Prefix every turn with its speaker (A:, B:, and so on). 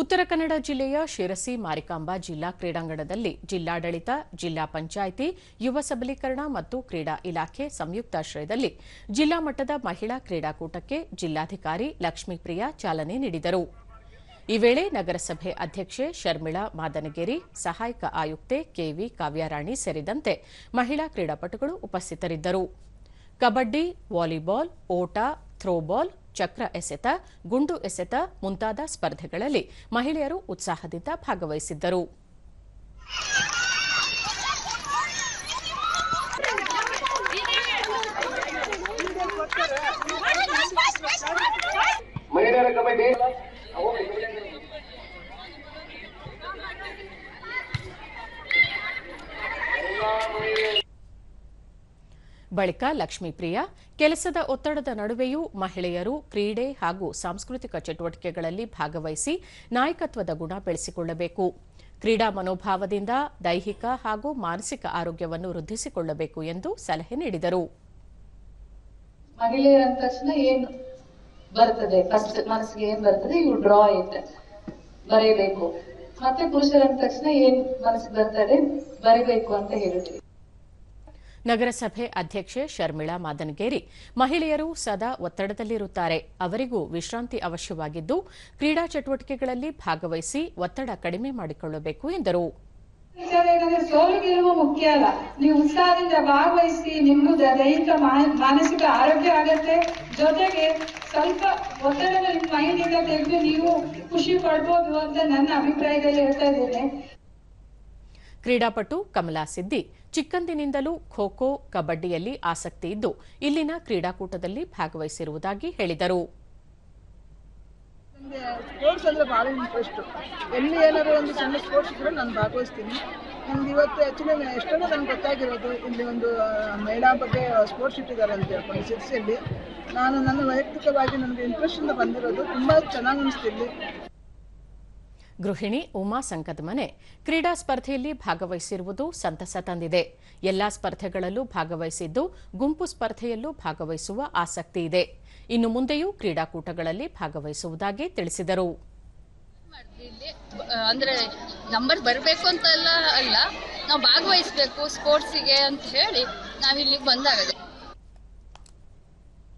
A: ಉತ್ತರ ಕನ್ನಡ ಜಿಲ್ಲೆಯ ಶಿರಸಿ ಮಾರಿಕಾಂಬಾ ಜಿಲ್ಲಾ ಕ್ರೀಡಾಂಗಣದಲ್ಲಿ ಜಿಲ್ಲಾಡಳಿತ ಜಿಲ್ಲಾ ಪಂಚಾಯಿತಿ ಯುವ ಸಬಲೀಕರಣ ಮತ್ತು ಕ್ರೀಡಾ ಇಲಾಖೆ ಸಂಯುಕ್ತಾಶ್ರಯದಲ್ಲಿ ಜಿಲ್ಲಾ ಮಟ್ಟದ ಮಹಿಳಾ ಕ್ರೀಡಾಕೂಟಕ್ಕೆ ಜಿಲ್ಲಾಧಿಕಾರಿ ಲಕ್ಷ್ಮೀಪ್ರಿಯಾ ಚಾಲನೆ ನೀಡಿದರು ಈ ವೇಳೆ ನಗರಸಭೆ ಅಧ್ಯಕ್ಷೆ ಶರ್ಮಿಳಾ ಮಾದನಗೇರಿ ಸಹಾಯಕ ಆಯುಕ್ತೆ ಕೆವಿ ಕಾವ್ಯಾರಾಣಿ ಸೇರಿದಂತೆ ಮಹಿಳಾ ಕ್ರೀಡಾಪಟುಗಳು ಉಪಸ್ಥಿತರಿದ್ದರು ಕಬಡ್ಡಿ ವಾಲಿಬಾಲ್ ಓಟ ಥ್ರೋಬಾಲ್ ಚಕ್ರ ಎಸೆತ ಗುಂಡು ಎಸೆತ ಮುಂತಾದ ಸ್ಪರ್ಧೆಗಳಲ್ಲಿ ಮಹಿಳೆಯರು ಉತ್ಸಾಹದಿಂದ ಭಾಗವಹಿಸಿದ್ದರು ಮಹಿಳೆಯರ ಕಮಿಟಿ ಬಳಿಕ ಲಕ್ಷ್ಮೀಪ್ರಿಯ ಕೆಲಸದ ಒತ್ತಡದ ನಡುವೆಯೂ ಮಹಿಳೆಯರು ಕ್ರೀಡೆ ಹಾಗೂ ಸಾಂಸ್ಕೃತಿಕ ಚಟುವಟಿಕೆಗಳಲ್ಲಿ ಭಾಗವಹಿಸಿ ನಾಯಕತ್ವದ ಗುಣ ಬೆಳೆಸಿಕೊಳ್ಳಬೇಕು ಕ್ರೀಡಾ ಮನೋಭಾವದಿಂದ ದೈಹಿಕ ಹಾಗೂ ಮಾನಸಿಕ ಆರೋಗ್ಯವನ್ನು ವೃದ್ಧಿಸಿಕೊಳ್ಳಬೇಕು ಎಂದು ಸಲಹೆ ನೀಡಿದರು ಮಹಿಳೆಯರ ಬರ್ತದೆ ಬರ್ತದೆ ಡ್ರಾ ಬರೀಬೇಕು ಮತ್ತೆ ಪುರುಷರ ತಕ್ಷಣ ಏನ್ ಮನಸ್ಸಿಗೆ ಬರ್ತದೆ ಬರೀಬೇಕು ಅಂತ ಹೇಳಿದ್ರಿ ನಗರಸಭೆ ಅಧ್ಯಕ್ಷೆ ಶರ್ಮಿಳಾ ಮಾದನಗೇರಿ ಮಹಿಳೆಯರು ಸದಾ ಒತ್ತಡದಲ್ಲಿರುತ್ತಾರೆ ಅವರಿಗೂ ವಿಶ್ರಾಂತಿ ಅವಶ್ಯವಾಗಿದ್ದು ಕ್ರೀಡಾ ಚಟುವಟಿಕೆಗಳಲ್ಲಿ ಭಾಗವಹಿಸಿ ಒತ್ತಡ ಕಡಿಮೆ ಮಾಡಿಕೊಳ್ಳಬೇಕು ಎಂದರು ವಿಚಾರ ಸೋಲು ಗೆಲುವು ಮುಖ್ಯ ಅಲ್ಲ ನೀವು ಉತ್ಸಾಹದಿಂದ ಭಾಗವಹಿಸಿ ನಿಮ್ಗೂ ದೈಹಿಕ ಮಾನಸಿಕ ಆರೋಗ್ಯ ಆಗತ್ತೆ ಜೊತೆಗೆ ಸ್ವಲ್ಪ ಒತ್ತಡದ ಮೈಂಡ್ ಇಂದ ತೆಗೆದು ನೀವು ಖುಷಿ ಪಡ್ಬೋದು ಅಂತ ನನ್ನ ಅಭಿಪ್ರಾಯದಲ್ಲಿ ಹೇಳ್ತಾ ಇದ್ದೇನೆ ಕ್ರೀಡಾಪಟು ಕಮಲಾ ಸಿದ್ದಿ ಚಿಕ್ಕಂದಿನಿಂದಲೂ ಖೋ ಖೋ ಕಬಡ್ಡಿಯಲ್ಲಿ ಆಸಕ್ತಿ ಇದ್ದು ಇಲ್ಲಿನ ಕ್ರೀಡಾಕೂಟದಲ್ಲಿ ಭಾಗವಹಿಸಿರುವುದಾಗಿ ಹೇಳಿದರು ಸ್ಪೋರ್ಟ್ಸ್ ಅಂದ್ರೆ ಬಹಳ ಇಂಟ್ರೆಸ್ಟು ಎಲ್ಲಿ ಏನಾದರೂ ಒಂದು ಸಣ್ಣ ಸ್ಪೋರ್ಟ್ಸ್ ಇದ್ದರೂ ನಾನು ಭಾಗವಹಿಸ್ತೀನಿ ನನಗೆ ಇವತ್ತು ಆ್ಯಕ್ಚುಲಿ ಎಷ್ಟೊಂದು ನನಗೆ ಗೊತ್ತಾಗಿರೋದು ಇಲ್ಲಿ ಒಂದು ಮಹಿಳಾ ಬಗ್ಗೆ ಸ್ಪೋರ್ಟ್ಸ್ ಇಟ್ಟಿದ್ದಾರೆ ಅಂತ ಹೇಳ್ಕೊಂಡು ಸಿರ್ಸಿಯಲ್ಲಿ ನಾನು ನನ್ನ ವೈಯಕ್ತಿಕವಾಗಿ ನನಗೆ ಇಂಟ್ರೆಸ್ಟಿಂದ ಬಂದಿರೋದು ತುಂಬ ಚೆನ್ನಾಗಿ ಅನಿಸ್ತಿಲ್ಲಿ ಗೃಹಿಣಿ ಉಮಾ ಮನೆ ಕ್ರೀಡಾ ಸ್ಪರ್ಧೆಯಲ್ಲಿ ಭಾಗವಹಿಸಿರುವುದು ಸಂತಸ ತಂದಿದೆ ಎಲ್ಲಾ ಸ್ಪರ್ಧೆಗಳಲ್ಲೂ ಭಾಗವಹಿಸಿದ್ದು ಗುಂಪು ಸ್ಪರ್ಧೆಯಲ್ಲೂ ಭಾಗವಹಿಸುವ ಆಸಕ್ತಿ ಇದೆ ಇನ್ನು ಮುಂದೆಯೂ ಕ್ರೀಡಾಕೂಟಗಳಲ್ಲಿ ಭಾಗವಹಿಸುವುದಾಗಿ ತಿಳಿಸಿದರು
B: ಅಂದ್ರೆ ನಂಬರ್ ಬರಬೇಕು ಅಂತ ಅಲ್ಲ ನಾವು ಭಾಗವಹಿಸಬೇಕು ಅಂತ ಹೇಳಿ